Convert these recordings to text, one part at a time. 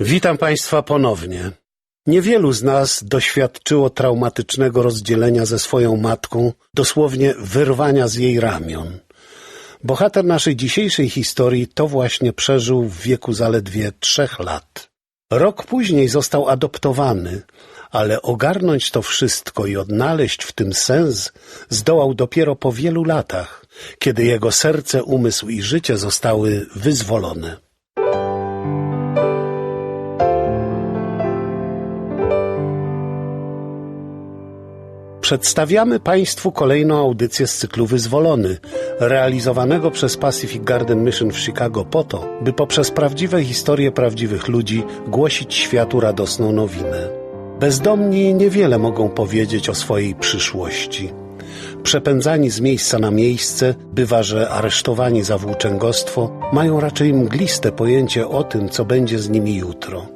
Witam Państwa ponownie. Niewielu z nas doświadczyło traumatycznego rozdzielenia ze swoją matką, dosłownie wyrwania z jej ramion. Bohater naszej dzisiejszej historii to właśnie przeżył w wieku zaledwie trzech lat. Rok później został adoptowany, ale ogarnąć to wszystko i odnaleźć w tym sens zdołał dopiero po wielu latach, kiedy jego serce, umysł i życie zostały wyzwolone. Przedstawiamy Państwu kolejną audycję z cyklu Wyzwolony, realizowanego przez Pacific Garden Mission w Chicago po to, by poprzez prawdziwe historie prawdziwych ludzi głosić światu radosną nowinę. Bezdomni niewiele mogą powiedzieć o swojej przyszłości. Przepędzani z miejsca na miejsce, bywa, że aresztowani za włóczęgostwo, mają raczej mgliste pojęcie o tym, co będzie z nimi jutro.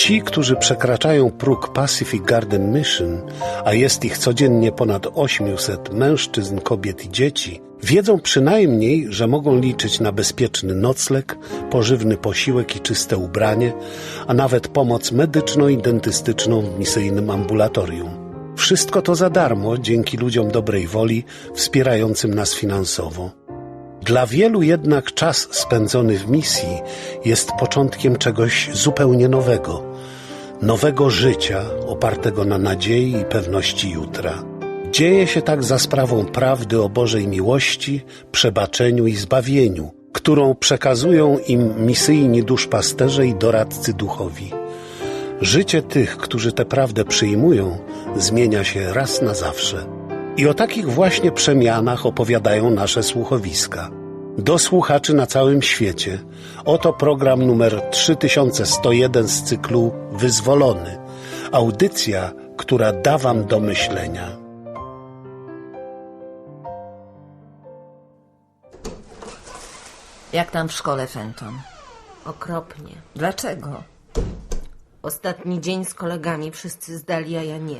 Ci, którzy przekraczają próg Pacific Garden Mission, a jest ich codziennie ponad 800 mężczyzn, kobiet i dzieci, wiedzą przynajmniej, że mogą liczyć na bezpieczny nocleg, pożywny posiłek i czyste ubranie, a nawet pomoc medyczną i dentystyczną w misyjnym ambulatorium. Wszystko to za darmo dzięki ludziom dobrej woli wspierającym nas finansowo. Dla wielu jednak czas spędzony w misji jest początkiem czegoś zupełnie nowego. Nowego życia opartego na nadziei i pewności jutra. Dzieje się tak za sprawą prawdy o Bożej miłości, przebaczeniu i zbawieniu, którą przekazują im misyjni duszpasterze i doradcy duchowi. Życie tych, którzy tę prawdę przyjmują, zmienia się raz na zawsze. I o takich właśnie przemianach opowiadają nasze słuchowiska. Do słuchaczy na całym świecie. Oto program numer 3101 z cyklu Wyzwolony. Audycja, która da Wam do myślenia. Jak tam w szkole, Fenton? Okropnie. Dlaczego? Ostatni dzień z kolegami wszyscy zdali, a ja nie.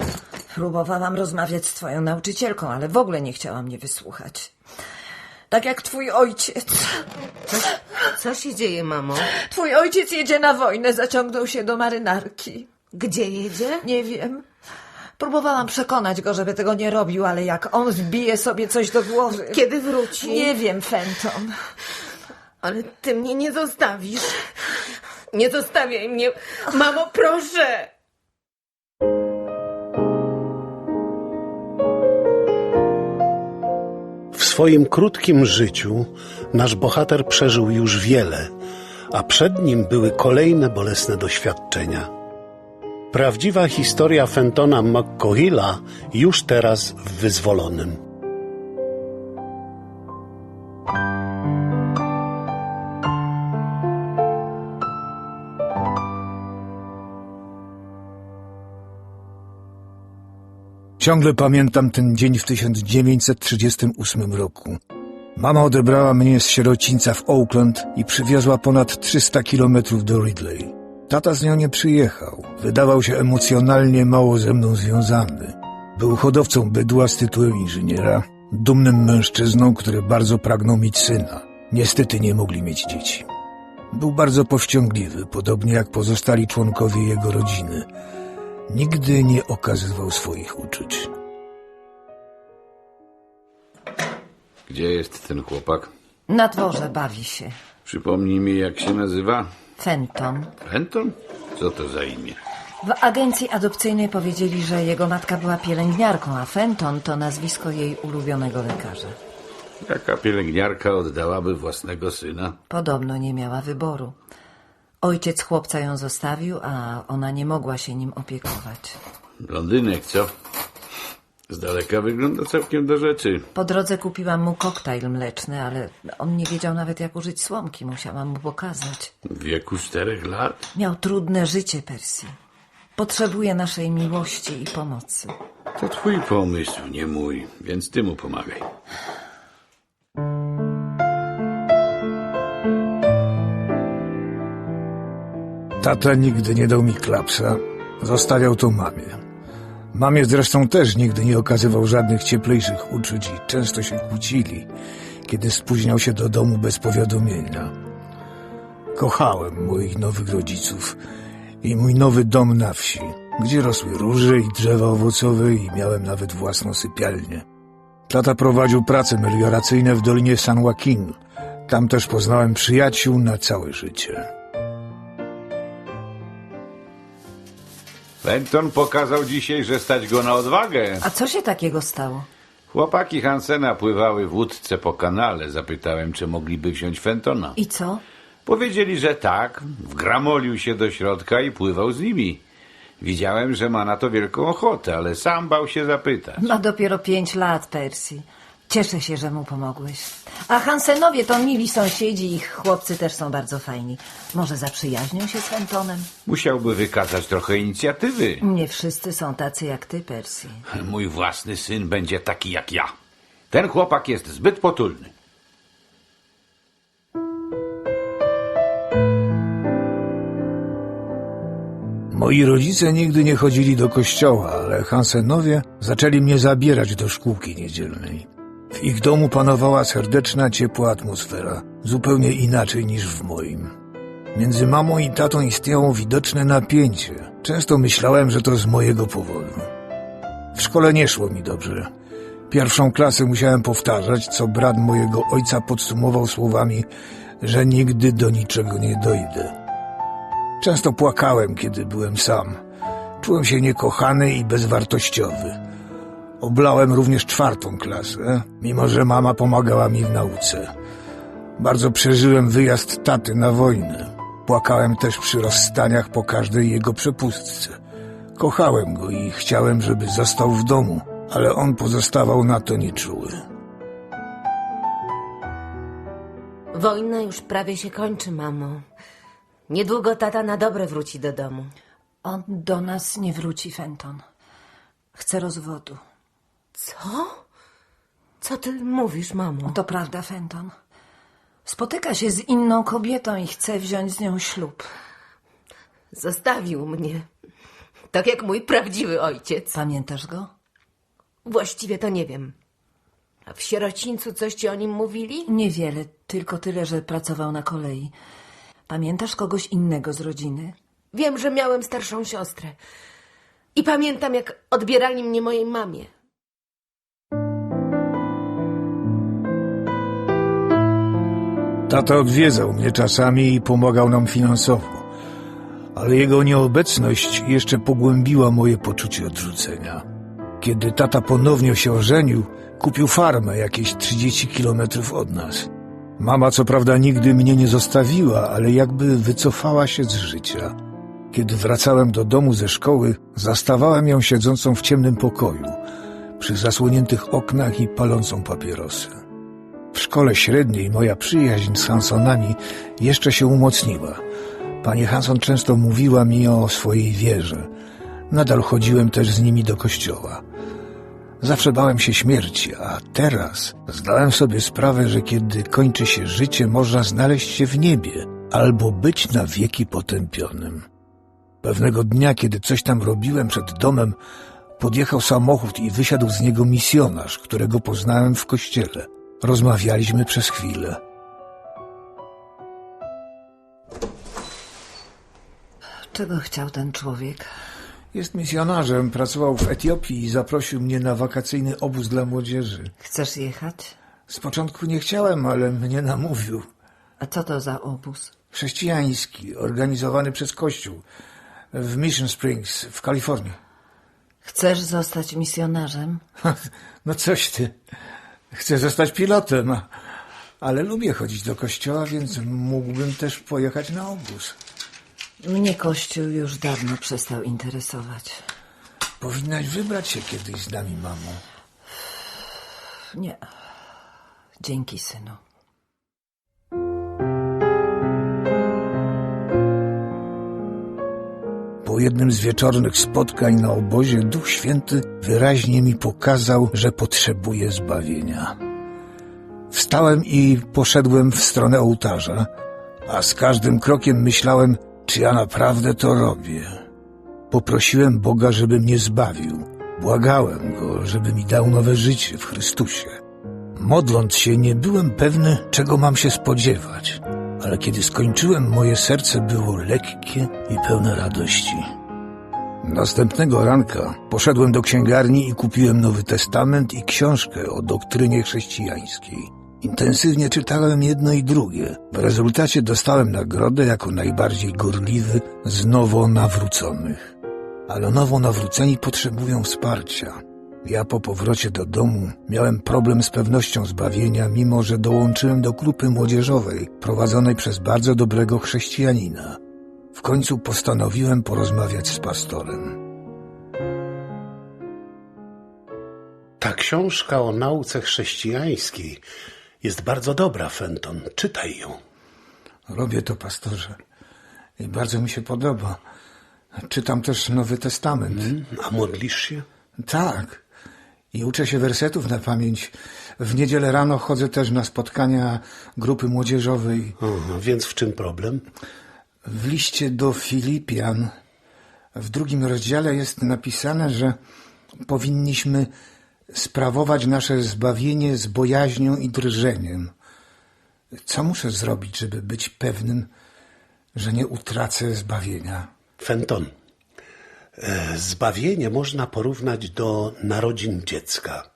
Próbowałam rozmawiać z twoją nauczycielką, ale w ogóle nie chciała mnie wysłuchać. Tak jak twój ojciec. Co się dzieje, mamo? Twój ojciec jedzie na wojnę, zaciągnął się do marynarki. Gdzie jedzie? Nie wiem. Próbowałam przekonać go, żeby tego nie robił, ale jak on wbije sobie coś do głowy. Kiedy wróci? Nie wiem, Fenton. Ale ty mnie nie zostawisz. Nie zostawiaj mnie. Mamo, proszę! Swoim krótkim życiu nasz bohater przeżył już wiele, a przed nim były kolejne bolesne doświadczenia. Prawdziwa historia Fentona McCohilla już teraz w wyzwolonym. Ciągle pamiętam ten dzień w 1938 roku. Mama odebrała mnie z sierocińca w Oakland i przywiozła ponad 300 kilometrów do Ridley. Tata z nią nie przyjechał. Wydawał się emocjonalnie mało ze mną związany. Był hodowcą bydła z tytułem inżyniera, dumnym mężczyzną, który bardzo pragnął mieć syna. Niestety nie mogli mieć dzieci. Był bardzo powściągliwy, podobnie jak pozostali członkowie jego rodziny. Nigdy nie okazywał swoich uczuć. Gdzie jest ten chłopak? Na dworze bawi się. Przypomnij mi, jak się nazywa? Fenton. Fenton? Co to za imię? W agencji adopcyjnej powiedzieli, że jego matka była pielęgniarką, a Fenton to nazwisko jej ulubionego lekarza. Jaka pielęgniarka oddałaby własnego syna? Podobno nie miała wyboru. Ojciec chłopca ją zostawił, a ona nie mogła się nim opiekować. Blondynek, co? Z daleka wygląda całkiem do rzeczy. Po drodze kupiłam mu koktajl mleczny, ale on nie wiedział nawet jak użyć słomki. Musiałam mu pokazać. W wieku czterech lat? Miał trudne życie, Percy. Potrzebuje naszej miłości i pomocy. To twój pomysł, nie mój, więc ty mu pomagaj. Tata nigdy nie dał mi klapsa. Zostawiał to mamie. Mamie zresztą też nigdy nie okazywał żadnych cieplejszych uczuć i często się kłócili, kiedy spóźniał się do domu bez powiadomienia. Kochałem moich nowych rodziców i mój nowy dom na wsi, gdzie rosły róże i drzewa owocowe i miałem nawet własną sypialnię. Tata prowadził prace melioracyjne w Dolinie San Joaquin. Tam też poznałem przyjaciół na całe życie. Fenton pokazał dzisiaj, że stać go na odwagę. A co się takiego stało? Chłopaki Hansena pływały w łódce po kanale. Zapytałem, czy mogliby wziąć Fentona. I co? Powiedzieli, że tak. Wgramolił się do środka i pływał z nimi. Widziałem, że ma na to wielką ochotę, ale sam bał się zapytać. Ma dopiero pięć lat, Percy. Cieszę się, że mu pomogłeś. A Hansenowie to mili sąsiedzi, ich chłopcy też są bardzo fajni. Może zaprzyjaźnią się z Fentonem? Musiałby wykazać trochę inicjatywy. Nie wszyscy są tacy jak ty, Percy. Mój własny syn będzie taki jak ja. Ten chłopak jest zbyt potulny. Moi rodzice nigdy nie chodzili do kościoła, ale Hansenowie zaczęli mnie zabierać do szkółki niedzielnej. W ich domu panowała serdeczna, ciepła atmosfera, zupełnie inaczej niż w moim. Między mamą i tatą istniało widoczne napięcie. Często myślałem, że to z mojego powodu. W szkole nie szło mi dobrze. Pierwszą klasę musiałem powtarzać, co brat mojego ojca podsumował słowami, że nigdy do niczego nie dojdę. Często płakałem, kiedy byłem sam. Czułem się niekochany i bezwartościowy. Oblałem również czwartą klasę, mimo że mama pomagała mi w nauce. Bardzo przeżyłem wyjazd taty na wojnę. Płakałem też przy rozstaniach po każdej jego przepustce. Kochałem go i chciałem, żeby został w domu, ale on pozostawał na to nieczuły. Wojna już prawie się kończy, mamo. Niedługo tata na dobre wróci do domu. On do nas nie wróci, Fenton. Chce rozwodu. Co? Co ty mówisz, mamo? To prawda, Fenton. Spotyka się z inną kobietą i chce wziąć z nią ślub. Zostawił mnie. Tak jak mój prawdziwy ojciec. Pamiętasz go? Właściwie to nie wiem. A w sierocińcu coś ci o nim mówili? Niewiele, tylko tyle, że pracował na kolei. Pamiętasz kogoś innego z rodziny? Wiem, że miałem starszą siostrę. I pamiętam, jak odbierali mnie mojej mamie. Tata odwiedzał mnie czasami i pomagał nam finansowo, ale jego nieobecność jeszcze pogłębiła moje poczucie odrzucenia. Kiedy tata ponownie się ożenił, kupił farmę jakieś 30 kilometrów od nas. Mama co prawda nigdy mnie nie zostawiła, ale jakby wycofała się z życia. Kiedy wracałem do domu ze szkoły, zastawałem ją siedzącą w ciemnym pokoju, przy zasłoniętych oknach i palącą papierosy. W szkole średniej moja przyjaźń z Hansonami jeszcze się umocniła. Pani Hanson często mówiła mi o swojej wierze. Nadal chodziłem też z nimi do kościoła. Zawsze bałem się śmierci, a teraz zdałem sobie sprawę, że kiedy kończy się życie, można znaleźć się w niebie albo być na wieki potępionym. Pewnego dnia, kiedy coś tam robiłem przed domem, podjechał samochód i wysiadł z niego misjonarz, którego poznałem w kościele. Rozmawialiśmy przez chwilę. Czego chciał ten człowiek? Jest misjonarzem, pracował w Etiopii i zaprosił mnie na wakacyjny obóz dla młodzieży. Chcesz jechać? Z początku nie chciałem, ale mnie namówił. A co to za obóz? Chrześcijański, organizowany przez Kościół w Mission Springs w Kalifornii. Chcesz zostać misjonarzem? No coś ty. Chcę zostać pilotem, ale lubię chodzić do kościoła, więc mógłbym też pojechać na obóz. Mnie Kościół już dawno przestał interesować. Powinnaś wybrać się kiedyś z nami, mamo. Nie. Dzięki, synu. Po jednym z wieczornych spotkań na obozie Duch Święty wyraźnie mi pokazał, że potrzebuję zbawienia. Wstałem i poszedłem w stronę ołtarza, a z każdym krokiem myślałem, czy ja naprawdę to robię. Poprosiłem Boga, żeby mnie zbawił. Błagałem Go, żeby mi dał nowe życie w Chrystusie. Modląc się, nie byłem pewny, czego mam się spodziewać. Ale kiedy skończyłem, moje serce było lekkie i pełne radości. Następnego ranka poszedłem do księgarni i kupiłem Nowy Testament i książkę o doktrynie chrześcijańskiej. Intensywnie czytałem jedno i drugie. W rezultacie dostałem nagrodę jako najbardziej gorliwy z nowo nawróconych. Ale nowo nawróceni potrzebują wsparcia. Ja po powrocie do domu miałem problem z pewnością zbawienia, mimo że dołączyłem do grupy młodzieżowej prowadzonej przez bardzo dobrego chrześcijanina. W końcu postanowiłem porozmawiać z pastorem. Ta książka o nauce chrześcijańskiej jest bardzo dobra, Fenton. Czytaj ją. Robię to, pastorze. I bardzo mi się podoba. Czytam też Nowy Testament. A modlisz się? Tak. I uczę się wersetów na pamięć. W niedzielę rano chodzę też na spotkania grupy młodzieżowej. Aha, więc w czym problem? W liście do Filipian w drugim rozdziale jest napisane, że powinniśmy sprawować nasze zbawienie z bojaźnią i drżeniem. Co muszę zrobić, żeby być pewnym, że nie utracę zbawienia? Fenton, zbawienie można porównać do narodzin dziecka.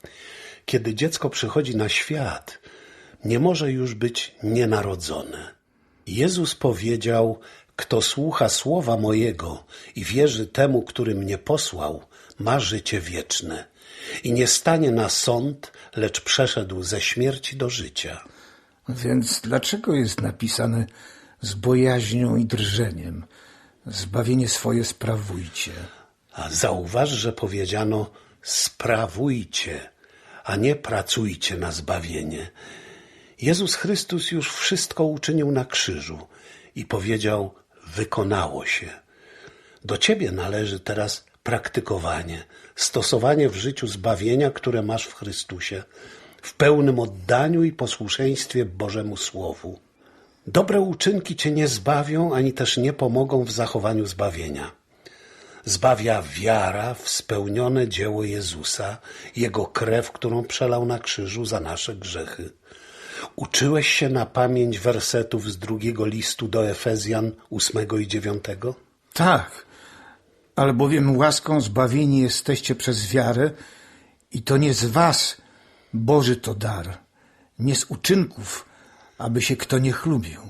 Kiedy dziecko przychodzi na świat, nie może już być nienarodzone. Jezus powiedział: Kto słucha słowa mojego i wierzy temu, który mnie posłał, ma życie wieczne i nie stanie na sąd, lecz przeszedł ze śmierci do życia. Więc dlaczego jest napisane z bojaźnią i drżeniem? Zbawienie swoje sprawujcie. A zauważ, że powiedziano sprawujcie, a nie pracujcie na zbawienie. Jezus Chrystus już wszystko uczynił na krzyżu i powiedział: Wykonało się. Do ciebie należy teraz praktykowanie, stosowanie w życiu zbawienia, które masz w Chrystusie, w pełnym oddaniu i posłuszeństwie Bożemu Słowu. Dobre uczynki cię nie zbawią, ani też nie pomogą w zachowaniu zbawienia. Zbawia wiara w spełnione dzieło Jezusa, Jego krew, którą przelał na krzyżu za nasze grzechy. Uczyłeś się na pamięć wersetów z drugiego listu do Efezjan ósmego i dziewiątego? Tak, albowiem łaską zbawieni jesteście przez wiarę i to nie z was, Boży to dar, nie z uczynków, aby się kto nie chlubił.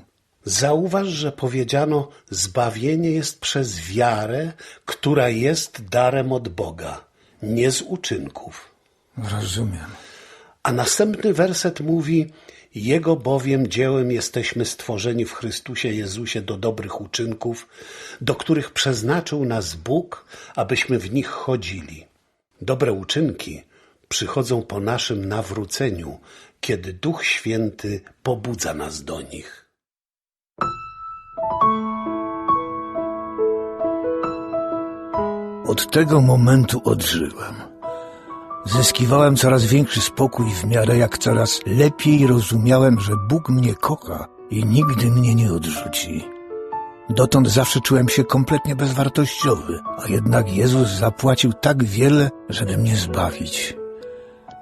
Zauważ, że powiedziano, zbawienie jest przez wiarę, która jest darem od Boga, nie z uczynków. Rozumiem. A następny werset mówi: Jego bowiem dziełem jesteśmy stworzeni w Chrystusie Jezusie do dobrych uczynków, do których przeznaczył nas Bóg, abyśmy w nich chodzili. Dobre uczynki przychodzą po naszym nawróceniu, kiedy Duch Święty pobudza nas do nich. Od tego momentu odżyłem. Zyskiwałem coraz większy spokój w miarę jak coraz lepiej rozumiałem, że Bóg mnie kocha i nigdy mnie nie odrzuci. Dotąd zawsze czułem się kompletnie bezwartościowy, a jednak Jezus zapłacił tak wiele, żeby mnie zbawić.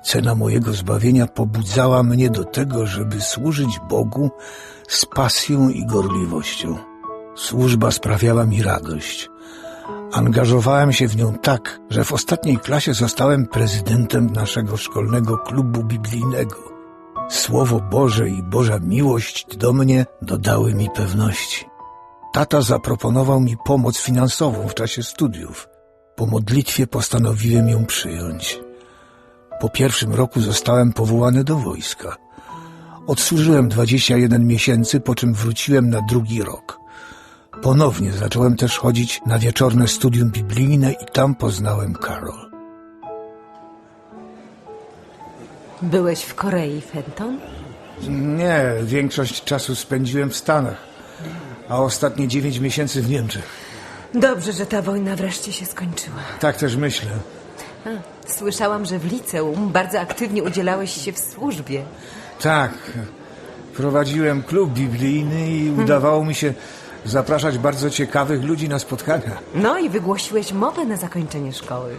Cena mojego zbawienia pobudzała mnie do tego, żeby służyć Bogu z pasją i gorliwością. Służba sprawiała mi radość. Angażowałem się w nią tak, że w ostatniej klasie zostałem prezydentem naszego szkolnego klubu biblijnego. Słowo Boże i Boża miłość do mnie dodały mi pewności. Tata zaproponował mi pomoc finansową w czasie studiów. Po modlitwie postanowiłem ją przyjąć. Po pierwszym roku zostałem powołany do wojska. Odsłużyłem 21 miesięcy, po czym wróciłem na drugi rok. Ponownie zacząłem też chodzić na wieczorne studium biblijne i tam poznałem Karol. Byłeś w Korei, Fenton? Nie, większość czasu spędziłem w Stanach, a ostatnie 9 miesięcy w Niemczech. Dobrze, że ta wojna wreszcie się skończyła. Tak też myślę. Słyszałam, że w liceum bardzo aktywnie udzielałeś się w służbie. Tak, prowadziłem klub biblijny i udawało mi się zapraszać bardzo ciekawych ludzi na spotkania. No i wygłosiłeś mowę na zakończenie szkoły.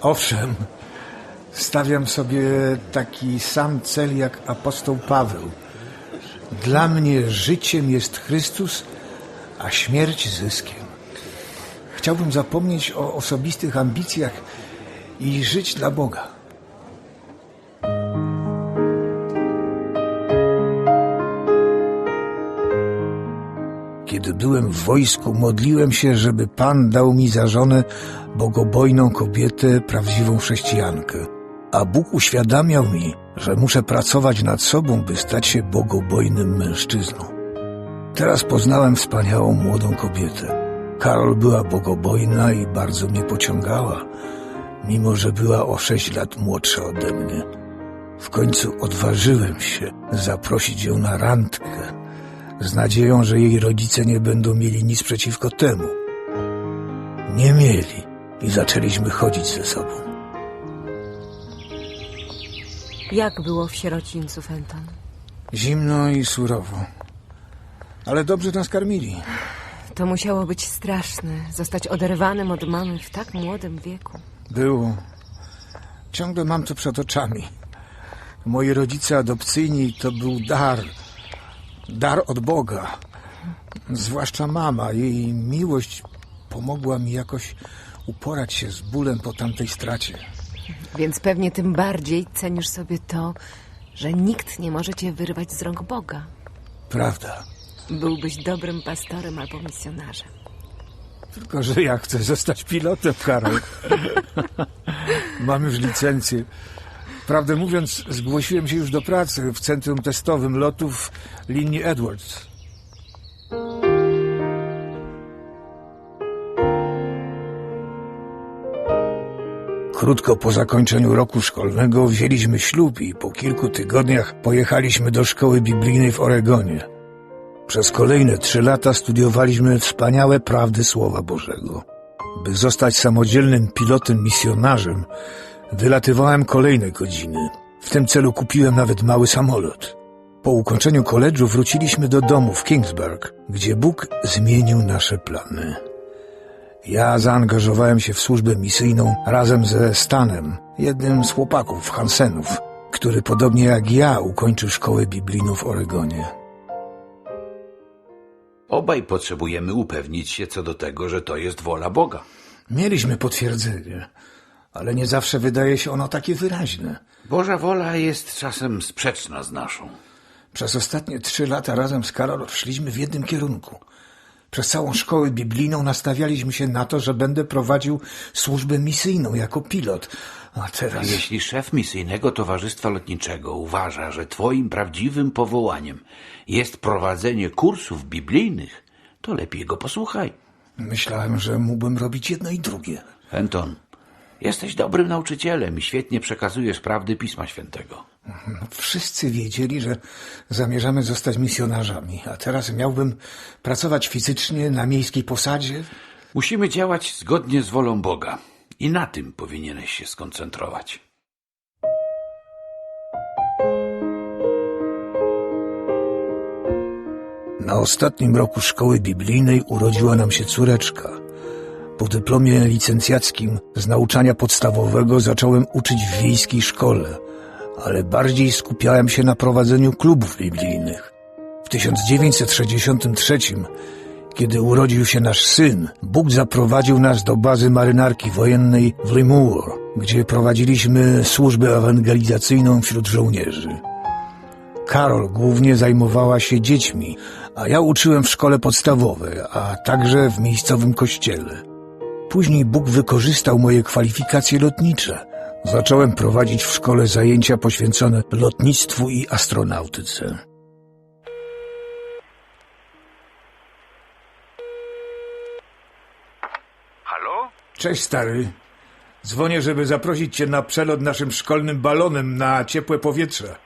Owszem, stawiam sobie taki sam cel jak apostoł Paweł. Dla mnie życiem jest Chrystus, a śmierć zyskiem. Chciałbym zapomnieć o osobistych ambicjach i żyć dla Boga. Kiedy byłem w wojsku, modliłem się, żeby Pan dał mi za żonę bogobojną kobietę, prawdziwą chrześcijankę. A Bóg uświadamiał mi, że muszę pracować nad sobą, by stać się bogobojnym mężczyzną. Teraz poznałem wspaniałą młodą kobietę. Karol była bogobojna i bardzo mnie pociągała, mimo że była o sześć lat młodsza ode mnie. W końcu odważyłem się zaprosić ją na randkę, z nadzieją, że jej rodzice nie będą mieli nic przeciwko temu. Nie mieli i zaczęliśmy chodzić ze sobą. Jak było w sierocińcu, Fenton? Zimno i surowo. Ale dobrze nas karmili. To musiało być straszne, zostać oderwanym od mamy w tak młodym wieku. Było. Ciągle mam to przed oczami. Moi rodzice adopcyjni to był dar. Dar od Boga. Zwłaszcza mama. Jej miłość pomogła mi jakoś uporać się z bólem po tamtej stracie. Więc pewnie tym bardziej cenisz sobie to, że nikt nie może cię wyrwać z rąk Boga. Prawda. Byłbyś dobrym pastorem albo misjonarzem. Tylko, że ja chcę zostać pilotem, Karol. Mam już licencję. Prawdę mówiąc, zgłosiłem się już do pracy w centrum testowym lotów linii Edwards. Krótko po zakończeniu roku szkolnego wzięliśmy ślub i po kilku tygodniach pojechaliśmy do szkoły biblijnej w Oregonie. Przez kolejne trzy lata studiowaliśmy wspaniałe prawdy Słowa Bożego. By zostać samodzielnym pilotem misjonarzem, wylatywałem kolejne godziny. W tym celu kupiłem nawet mały samolot. Po ukończeniu koledżu wróciliśmy do domu w Kingsburg, gdzie Bóg zmienił nasze plany. Ja zaangażowałem się w służbę misyjną razem ze Stanem, jednym z chłopaków Hansenów, który podobnie jak ja ukończył szkołę biblijną w Oregonie. Obaj potrzebujemy upewnić się co do tego, że to jest wola Boga. Mieliśmy potwierdzenie, ale nie zawsze wydaje się ono takie wyraźne. Boża wola jest czasem sprzeczna z naszą. Przez ostatnie trzy lata razem z Karol szliśmy w jednym kierunku. Przez całą szkołę biblijną nastawialiśmy się na to, że będę prowadził służbę misyjną jako pilot. A teraz... Jeśli szef misyjnego towarzystwa lotniczego uważa, że twoim prawdziwym powołaniem jest prowadzenie kursów biblijnych, to lepiej go posłuchaj. Myślałem, że mógłbym robić jedno i drugie. Fenton, jesteś dobrym nauczycielem i świetnie przekazujesz prawdy Pisma Świętego. Wszyscy wiedzieli, że zamierzamy zostać misjonarzami, a teraz miałbym pracować fizycznie na miejskiej posadzie. Musimy działać zgodnie z wolą Boga i na tym powinieneś się skoncentrować. Na ostatnim roku szkoły biblijnej urodziła nam się córeczka. Po dyplomie licencjackim z nauczania podstawowego zacząłem uczyć w wiejskiej szkole, ale bardziej skupiałem się na prowadzeniu klubów biblijnych. W 1963, kiedy urodził się nasz syn, Bóg zaprowadził nas do bazy marynarki wojennej w Limur, gdzie prowadziliśmy służbę ewangelizacyjną wśród żołnierzy. Karol głównie zajmowała się dziećmi, a ja uczyłem w szkole podstawowej, a także w miejscowym kościele. Później Bóg wykorzystał moje kwalifikacje lotnicze. Zacząłem prowadzić w szkole zajęcia poświęcone lotnictwu i astronautyce. Halo? Cześć stary. Dzwonię, żeby zaprosić cię na przelot naszym szkolnym balonem na ciepłe powietrze.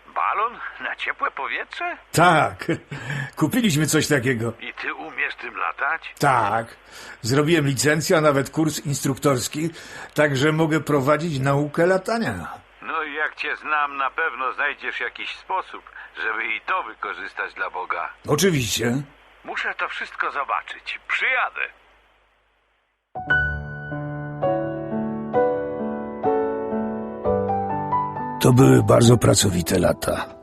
Ciepłe powietrze? Tak, kupiliśmy coś takiego. I ty umiesz tym latać? Tak, zrobiłem licencję, a nawet kurs instruktorski, także mogę prowadzić naukę latania. No i jak cię znam, na pewno znajdziesz jakiś sposób, żeby i to wykorzystać dla Boga. Oczywiście. Muszę to wszystko zobaczyć. Przyjadę. To były bardzo pracowite lata.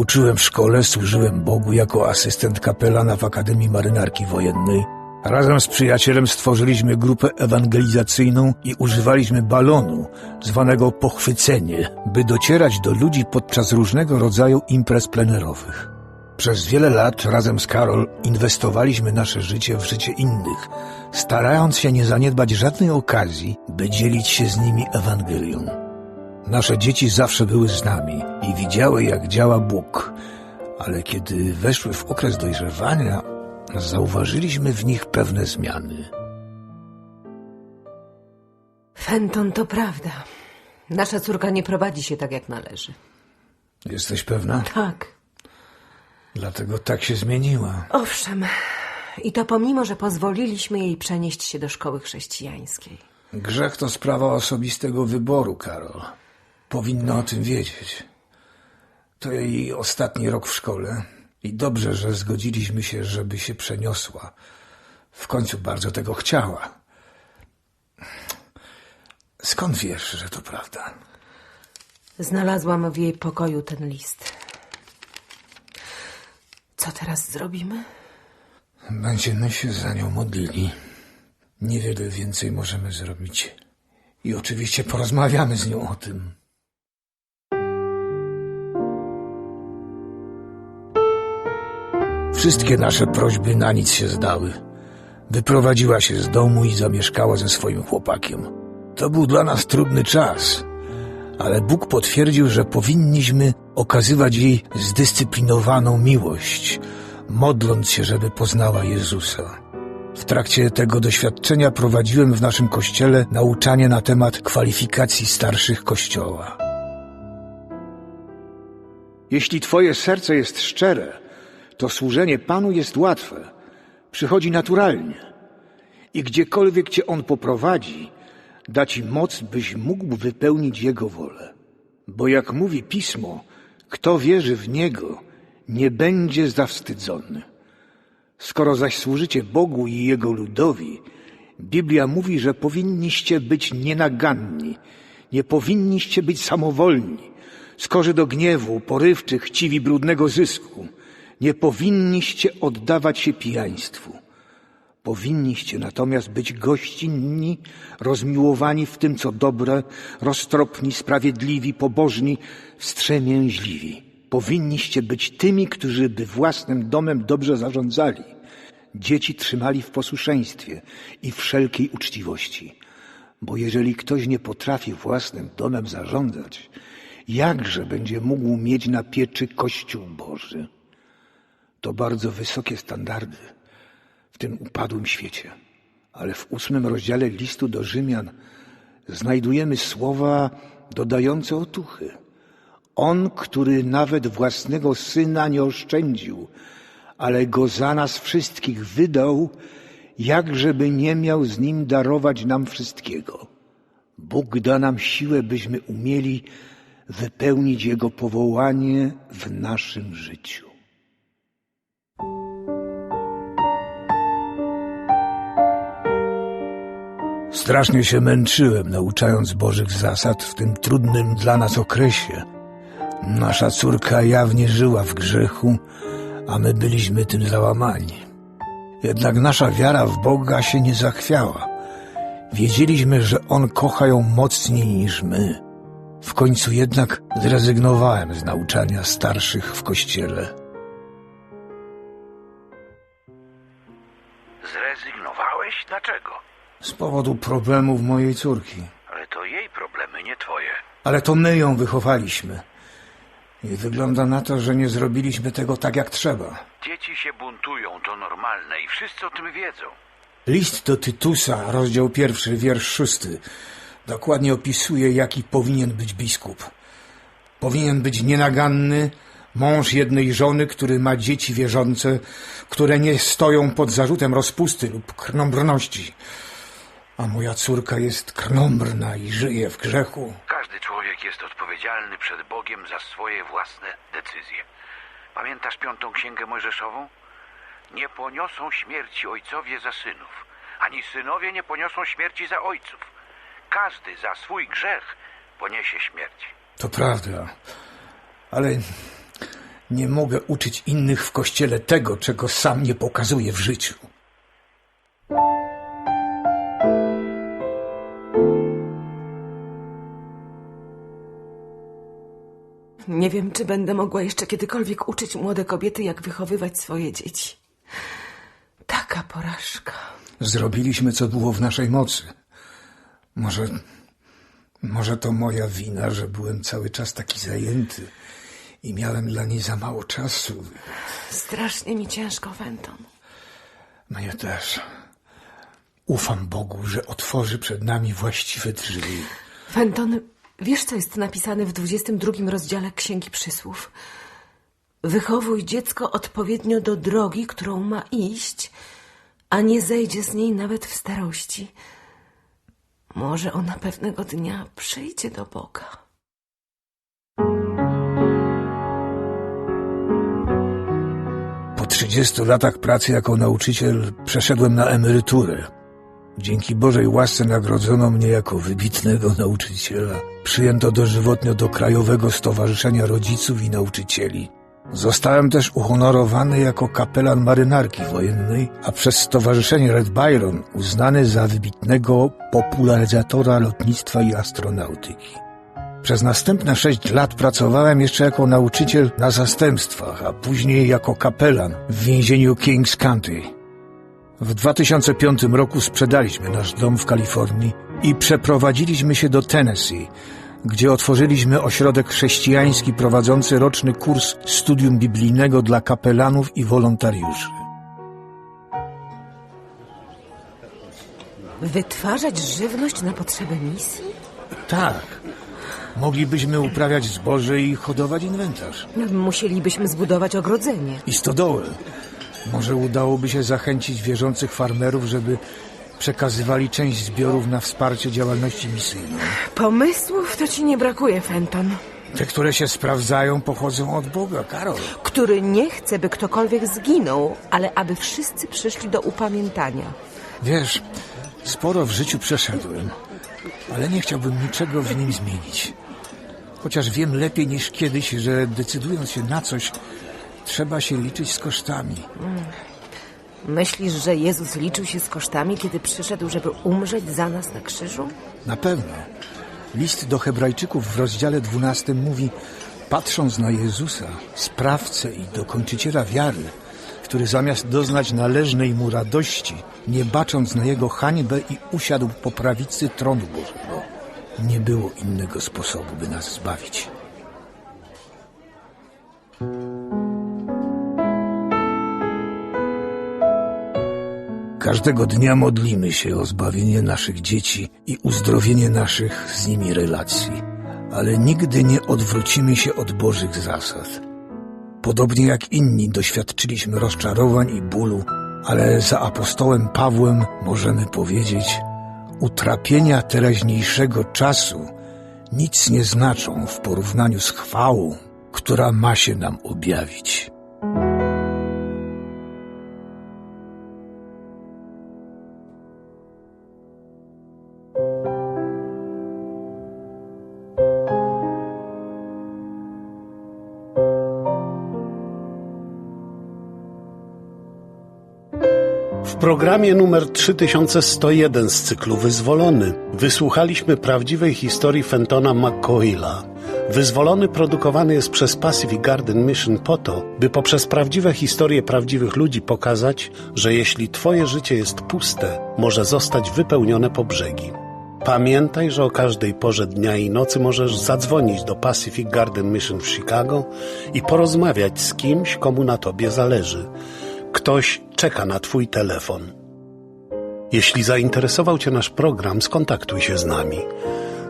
Uczyłem w szkole, służyłem Bogu jako asystent kapelana w Akademii Marynarki Wojennej. Razem z przyjacielem stworzyliśmy grupę ewangelizacyjną i używaliśmy balonu, zwanego pochwycenie, by docierać do ludzi podczas różnego rodzaju imprez plenerowych. Przez wiele lat razem z Karol inwestowaliśmy nasze życie w życie innych, starając się nie zaniedbać żadnej okazji, by dzielić się z nimi Ewangelią. Nasze dzieci zawsze były z nami i widziały, jak działa Bóg, ale kiedy weszły w okres dojrzewania, zauważyliśmy w nich pewne zmiany. Fenton, to prawda. Nasza córka nie prowadzi się tak, jak należy. Jesteś pewna? Tak. Dlatego tak się zmieniła. Owszem. I to pomimo, że pozwoliliśmy jej przenieść się do szkoły chrześcijańskiej. Grzech to sprawa osobistego wyboru, Karol. Powinna o tym wiedzieć. To jej ostatni rok w szkole i dobrze, że zgodziliśmy się, żeby się przeniosła. W końcu bardzo tego chciała. Skąd wiesz, że to prawda? Znalazłam w jej pokoju ten list. Co teraz zrobimy? Będziemy się za nią modlili. Niewiele więcej możemy zrobić. I oczywiście porozmawiamy z nią o tym. Wszystkie nasze prośby na nic się zdały. Wyprowadziła się z domu i zamieszkała ze swoim chłopakiem. To był dla nas trudny czas, ale Bóg potwierdził, że powinniśmy okazywać jej zdyscyplinowaną miłość, modląc się, żeby poznała Jezusa. W trakcie tego doświadczenia prowadziłem w naszym kościele nauczanie na temat kwalifikacji starszych kościoła. Jeśli twoje serce jest szczere, to służenie Panu jest łatwe, przychodzi naturalnie. I gdziekolwiek cię On poprowadzi, da ci moc, byś mógł wypełnić Jego wolę. Bo jak mówi Pismo, kto wierzy w Niego, nie będzie zawstydzony. Skoro zaś służycie Bogu i Jego ludowi, Biblia mówi, że powinniście być nienaganni, nie powinniście być samowolni, skorzy do gniewu, porywczy, chciwi brudnego zysku. Nie powinniście oddawać się pijaństwu. Powinniście natomiast być gościnni, rozmiłowani w tym, co dobre, roztropni, sprawiedliwi, pobożni, wstrzemięźliwi. Powinniście być tymi, którzy by własnym domem dobrze zarządzali. Dzieci trzymali w posłuszeństwie i wszelkiej uczciwości. Bo jeżeli ktoś nie potrafi własnym domem zarządzać, jakże będzie mógł mieć na pieczy Kościół Boży? To bardzo wysokie standardy w tym upadłym świecie. Ale w ósmym rozdziale listu do Rzymian znajdujemy słowa dodające otuchy. On, który nawet własnego syna nie oszczędził, ale go za nas wszystkich wydał, jakżeby nie miał z nim darować nam wszystkiego. Bóg da nam siłę, byśmy umieli wypełnić Jego powołanie w naszym życiu. Strasznie się męczyłem, nauczając Bożych zasad w tym trudnym dla nas okresie. Nasza córka jawnie żyła w grzechu, a my byliśmy tym załamani. Jednak nasza wiara w Boga się nie zachwiała. Wiedzieliśmy, że On kocha ją mocniej niż my. W końcu jednak zrezygnowałem z nauczania starszych w kościele. Zrezygnowałeś? Dlaczego? Z powodu problemów mojej córki. Ale to jej problemy, nie twoje. Ale to my ją wychowaliśmy. I wygląda na to, że nie zrobiliśmy tego tak jak trzeba. Dzieci się buntują, to normalne i wszyscy o tym wiedzą. List do Tytusa, rozdział pierwszy, wiersz szósty, dokładnie opisuje, jaki powinien być biskup. Powinien być nienaganny, mąż jednej żony, który ma dzieci wierzące, które nie stoją pod zarzutem rozpusty lub krnąbrności. A moja córka jest krnąbrna i żyje w grzechu. Każdy człowiek jest odpowiedzialny przed Bogiem za swoje własne decyzje. Pamiętasz piątą księgę Mojżeszową? Nie poniosą śmierci ojcowie za synów, ani synowie nie poniosą śmierci za ojców. Każdy za swój grzech poniesie śmierć. To prawda, ale Nie mogę uczyć innych w kościele tego, czego sam nie pokazuję w życiu. Nie wiem, czy będę mogła jeszcze kiedykolwiek uczyć młode kobiety, jak wychowywać swoje dzieci. Taka porażka. Zrobiliśmy, co było w naszej mocy. Może. Może to moja wina, że byłem cały czas taki zajęty i miałem dla niej za mało czasu. Strasznie mi ciężko, Fenton. Mnie też. Ufam Bogu, że otworzy przed nami właściwe drzwi. Fenton, wiesz, co jest napisane w 22 rozdziale Księgi Przysłów? Wychowuj dziecko odpowiednio do drogi, którą ma iść, a nie zejdzie z niej nawet w starości. Może ona pewnego dnia przyjdzie do Boga. Po 30 latach pracy jako nauczyciel przeszedłem na emeryturę. Dzięki Bożej łasce nagrodzono mnie jako wybitnego nauczyciela. Przyjęto dożywotnio do Krajowego Stowarzyszenia Rodziców i Nauczycieli. Zostałem też uhonorowany jako kapelan marynarki wojennej, a przez Stowarzyszenie Red Byron uznany za wybitnego popularyzatora lotnictwa i astronautyki. Przez następne sześć lat pracowałem jeszcze jako nauczyciel na zastępstwach, a później jako kapelan w więzieniu Kings County. W 2005 roku sprzedaliśmy nasz dom w Kalifornii i przeprowadziliśmy się do Tennessee, gdzie otworzyliśmy ośrodek chrześcijański prowadzący roczny kurs studium biblijnego dla kapelanów i wolontariuszy. Wytwarzać żywność na potrzeby misji? Tak. Moglibyśmy uprawiać zboże i hodować inwentarz. Musielibyśmy zbudować ogrodzenie. i stodołę. Może udałoby się zachęcić wierzących farmerów, żeby przekazywali część zbiorów na wsparcie działalności misyjnej. Pomysłów to ci nie brakuje, Fenton. Te, które się sprawdzają, pochodzą od Boga, Karol. Który nie chce, by ktokolwiek zginął, ale aby wszyscy przyszli do upamiętania. Wiesz, sporo w życiu przeszedłem, ale nie chciałbym niczego w nim zmienić. Chociaż wiem lepiej niż kiedyś, że decydując się na coś, trzeba się liczyć z kosztami. Myślisz, że Jezus liczył się z kosztami, kiedy przyszedł, żeby umrzeć za nas na krzyżu? Na pewno. List do Hebrajczyków w rozdziale 12 mówi: Patrząc na Jezusa, sprawcę i dokończyciela wiary, który zamiast doznać należnej mu radości, nie bacząc na jego hańbę i usiadł po prawicy tronu Bożego, nie było innego sposobu, by nas zbawić. Każdego dnia modlimy się o zbawienie naszych dzieci i uzdrowienie naszych z nimi relacji, ale nigdy nie odwrócimy się od Bożych zasad. Podobnie jak inni doświadczyliśmy rozczarowań i bólu, ale za apostołem Pawłem możemy powiedzieć: Utrapienia teraźniejszego czasu nic nie znaczą w porównaniu z chwałą, która ma się nam objawić. Programie numer 3101 z cyklu Wyzwolony wysłuchaliśmy prawdziwej historii Fentona McCoyla. Wyzwolony produkowany jest przez Pacific Garden Mission po to, by poprzez prawdziwe historie prawdziwych ludzi pokazać, że jeśli Twoje życie jest puste, może zostać wypełnione po brzegi. Pamiętaj, że o każdej porze dnia i nocy możesz zadzwonić do Pacific Garden Mission w Chicago i porozmawiać z kimś, komu na Tobie zależy. Ktoś czeka na Twój telefon. Jeśli zainteresował Cię nasz program, skontaktuj się z nami.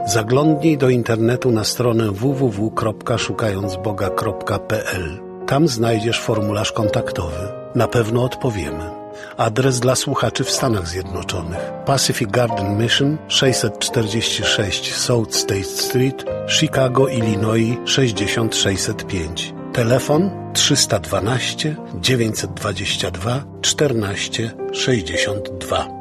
Zaglądnij do internetu na stronę www.szukającboga.pl. Tam znajdziesz formularz kontaktowy. Na pewno odpowiemy. Adres dla słuchaczy w Stanach Zjednoczonych. Pacific Garden Mission 646 South State Street, Chicago, Illinois 60605. Telefon 312 922 14 62.